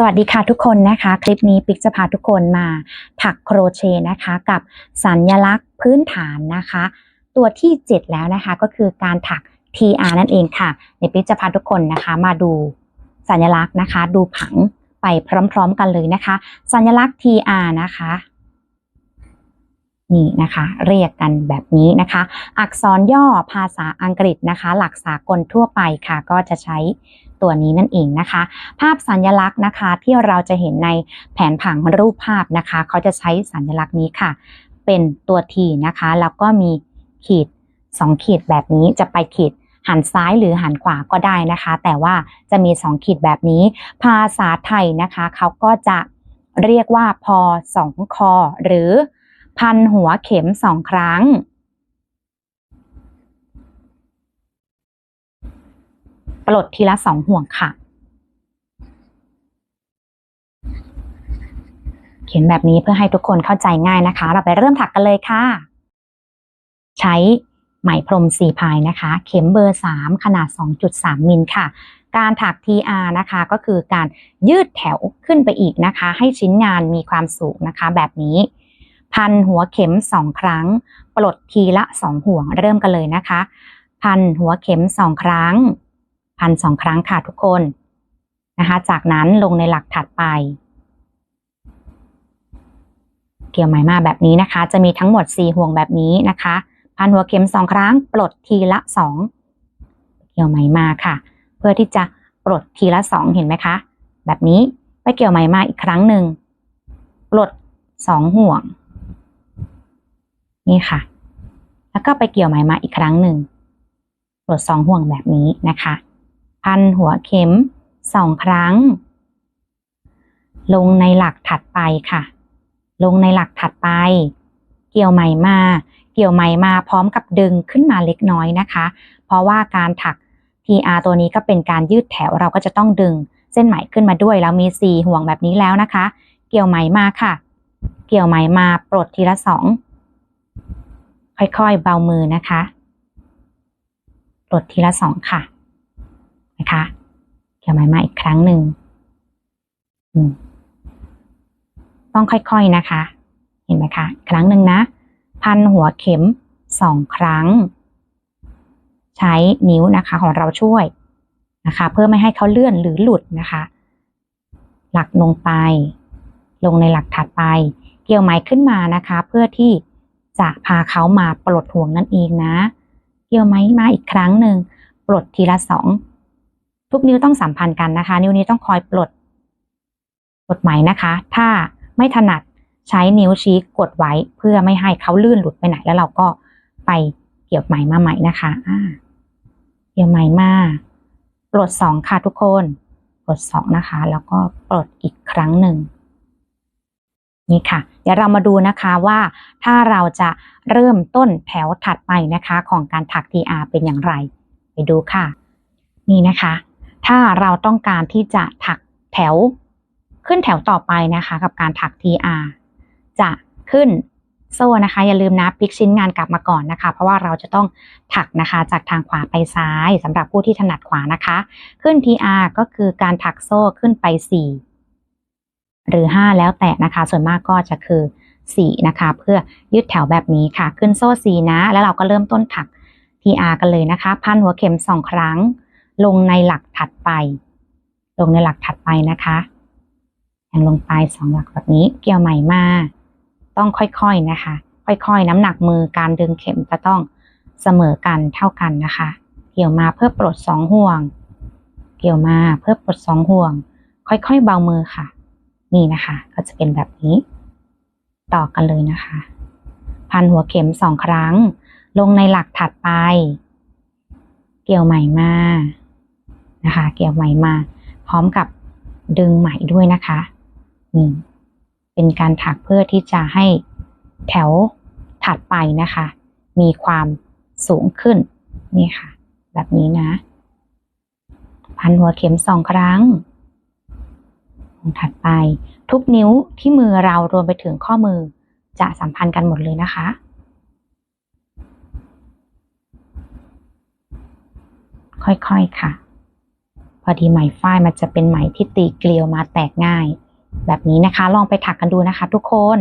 สวัสดีค่ะทุกคนนะคะ คลิปนี้ปิ๊กจะพาทุกคนมาถักโครเชต์นะคะ กับสัญลักษณ์พื้นฐานนะคะ ตัวที่ 7 แล้วนะคะก็คือการถัก TR นั่นเองค่ะเดี๋ยวปิ๊กจะพาทุกคนนะคะมาดูสัญลักษณ์นะคะ ดูผังไปพร้อม ๆ กันเลยนะคะ สัญลักษณ์ TR นะคะ นี่นะคะเรียกกันแบบนี้นะคะ อักษรย่อภาษาอังกฤษนะคะ หลักสากลทั่วไปค่ะ ก็จะใช้ตัวนี้นั่นเองนะคะ ภาพสัญลักษณ์นะคะที่เราจะเห็นในแผนผังรูปภาพนะคะ เขาจะใช้สัญลักษณ์นี้ค่ะ เป็นตัวทีนะคะ แล้วก็มีขีด 2 ขีดแบบนี้จะไปขีดหันซ้ายหรือหันขวาก็ได้นะคะ แต่ว่าจะมี 2 ขีดแบบนี้ ภาษาไทยนะคะ เขาก็จะเรียกว่าพอสองคอหรือ พันหัวเข็มสองครั้ง ปลดทีละสองห่วงค่ะ เขียนแบบนี้เพื่อให้ทุกคนเข้าใจง่ายนะคะ เราไปเริ่มถักกันเลยค่ะ ใช้ไหมพรมสีพายนะคะ เข็มเบอร์ 3 ขนาด 2.3 มิลค่ะ การถัก TR นะคะก็คือการยืดแถวขึ้นไปอีกนะคะ ให้ชิ้นงานมีความสูงนะคะแบบนี้ พันหัวเข็ม2ครั้ง ปลดทีละ2ห่วงเริ่มกันเลยนะคะ พันหัวเข็ม2ครั้ง พันสองครั้งค่ะทุกคนนะคะ จากนั้นลงในหลักถัดไป เกี่ยวไหมมาแบบนี้นะคะ จะมีทั้งหมด4ห่วงแบบนี้นะคะ พันหัวเข็มสองครั้ง ปลดทีละสองเกี่ยวไหมมาค่ะ เพื่อที่จะปลดทีละสองเห็นไหมคะ แบบนี้ไปเกี่ยวไหมมาอีกครั้งหนึ่งปลดสองห่วง นี่ค่ะ แล้วก็ไปเกี่ยวไหมมาอีกครั้งหนึ่งปลดสองห่วงแบบนี้นะคะ พันหัวเข็มสองครั้ง ลงในหลักถัดไปค่ะ ลงในหลักถัดไป เกี่ยวไหมมา เกี่ยวไหมมาพร้อมกับดึงขึ้นมาเล็กน้อยนะคะ เพราะว่าการถัก TR ตัวนี้ก็เป็นการยืดแถวเราก็จะต้องดึงเส้นไหมขึ้นมาด้วยแล้วมีสี่ห่วงแบบนี้แล้วนะคะ เกี่ยวไหมมาค่ะ เกี่ยวไหมมาปลดทีละสอง ค่อยๆ เบามือนะคะปลดทีละสองค่ะ นะคะเกี่ยวไหมมาอีกครั้งหนึ่งต้องค่อยๆนะคะ เห็นไหมคะ ครั้งหนึ่งนะ พันหัวเข็มสองครั้ง ใช้นิ้วนะคะของเราช่วยนะคะ เพื่อไม่ให้เขาเลื่อนหรือหลุดนะคะ หลักลงไป ลงในหลักถัดไป เกี่ยวไหมขึ้นมานะคะ เพื่อที่ จะพาเขามาปลดห่วงนั่นเองนะ เกี่ยวไหมมาอีกครั้งหนึ่งปลดทีละสองทุกนิ้วต้องสัมพันธ์กันนะคะ นิ้วนี้ต้องคอยปลดปลดไหมนะคะ ถ้าไม่ถนัดใช้นิ้วชี้กดไว้เพื่อไม่ให้เขาลื่นหลุดไปไหนแล้วเราก็ไปเกี่ยวไหมมาใหม่นะคะอ่าเกี่ยวไหมมาปลดสองค่ะทุกคน ปลดสองนะคะ แล้วก็ปลดอีกครั้งหนึ่ง นี่ค่ะ เดี๋ยวเรามาดูนะคะว่าถ้าเราจะเริ่มต้นแถวถัดไปนะคะ ของการถัก TR เป็นอย่างไร ไปดูค่ะ นี่นะคะ ถ้าเราต้องการที่จะถักแถวขึ้นแถวต่อไปนะคะ กับการถัก TR จะขึ้นโซ่นะคะ อย่าลืมนะพลิกชิ้นงานกลับมาก่อนนะคะ เพราะว่าเราจะต้องถักนะคะจากทางขวาไปซ้ายสำหรับผู้ที่ถนัดขวานะคะ ขึ้น TR ก็คือการถักโซ่ขึ้นไป4 หรือ 5 แล้วแต่นะคะ ส่วนมากก็จะคือ 4 นะคะ เพื่อยืดแถวแบบนี้ค่ะ ขึ้นโซ่ 4 นะ แล้วเราก็เริ่มต้นถัก TR กันเลยนะคะ พันหัวเข็ม 2 ครั้ง ลงในหลักถัดไป ลงในหลักถัดไปนะคะแทงลงไปสองหลักแบบนี้ เกี่ยวใหม่มา ต้องค่อยๆนะคะ ค่อยๆ น้ำหนักมือการดึงเข็มจะต้องเสมอกันเท่ากันนะคะ เกี่ยวมาเพื่อปลดสองห่วง เกี่ยวมาเพื่อปลดสองห่วง ค่อยๆ เบามือค่ะ นี่นะคะ ก็จะเป็นแบบนี้ ต่อกันเลยนะคะ พันหัวเข็มสองครั้ง ลงในหลักถัดไป เกี่ยวใหมมานะคะ เกี่ยวใหมมา พร้อมกับดึงไหมด้วยนะคะนี่เป็นการถักเพื่อที่จะให้แถวถัดไปนะคะ มีความสูงขึ้นนี่ค่ะ แบบนี้นะ พันหัวเข็มสองครั้ง ถัดไป ทุกนิ้วที่มือเรารวมไปถึงข้อมือจะสัมพันธ์กันหมดเลยนะคะ ค่อยๆค่ะ พอดีไหมฝ้ายมันจะเป็นไหมที่ตีเกลียวมาแตกง่าย แบบนี้นะคะลองไปถักกันดูนะคะทุกคน